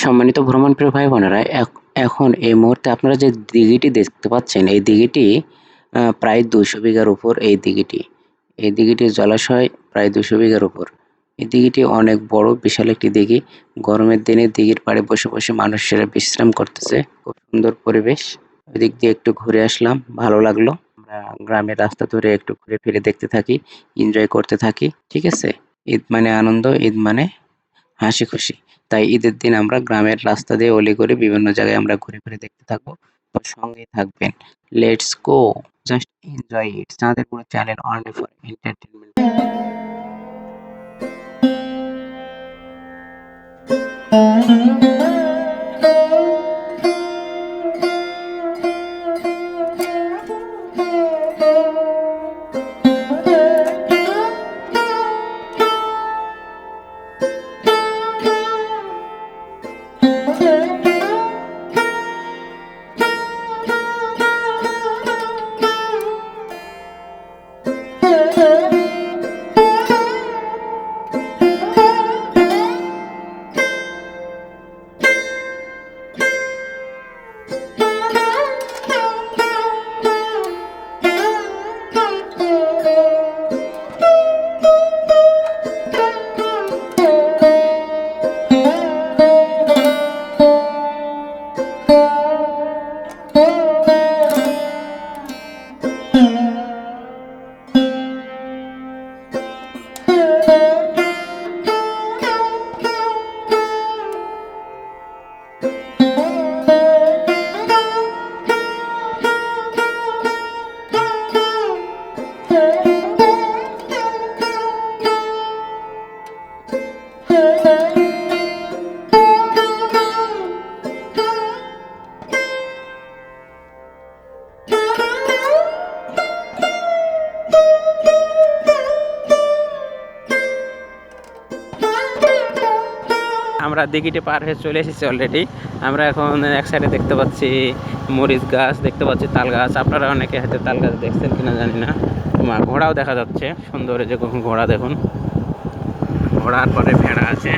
সম্মানিত ভ্রমণপ্রিয় ভাই বোনেরা এখন এই মুহূর্তে আপনারা যে দিঘিটি দেখতে পাচ্ছেন, এই দিঘিটি প্রায় দুশো বিঘার উপর এই দিঘিটি। এই দিঘিটির জলাশয় প্রায় দুশো বিঘার উপর। এই দিঘিটি অনেক বড়, বিশাল একটি দিঘি। গরমের দিনে দিঘির পাড়ে বসে বসে মানুষেরা বিশ্রাম করতেছে। খুব সুন্দর পরিবেশ। ওই দিক দিয়ে একটু ঘুরে আসলাম, ভালো লাগল। আমরা গ্রামের রাস্তা ধরে একটু ঘুরে ফিরে দেখতে থাকি এনজয় করতে থাকি, ঠিক আছে? ঈদ মানে আনন্দ, ঈদ মানে হাসি খুশি। তাই ঈদের দিন আমরা গ্রামের রাস্তা দিয়ে অলি করে বিভিন্ন জায়গায় আমরা ঘুরে ঘুরে দেখতে থাকব। তো সঙ্গেই থাকবেন। Let's go just enjoy it চাঁদের পুরো চ্যানেল অনলি ফর এন্টারটেনমেন্ট আমরা দিঘিটি পার হয়ে চলে এসেছি অলরেডি আমরা এখন এক সাইডে দেখতে পাচ্ছি মরিচ গাছ, দেখতে পাচ্ছি তাল গাছ। আপনারা অনেকে হয়তো তাল গাছ দেখছেন কিনা জানি না। ঘোড়াও দেখা যাচ্ছে। সুন্দর যে ঘোড়া দেখুন। ঘোড়ার পরে ভেড়া আছে।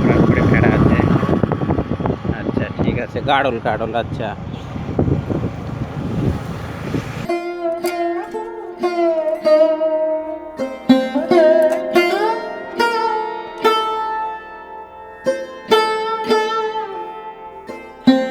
ঘোড়ার পরে ভেড়া আছে। আচ্ছা ঠিক আছে। গাড়ল গাড়ল আচ্ছা।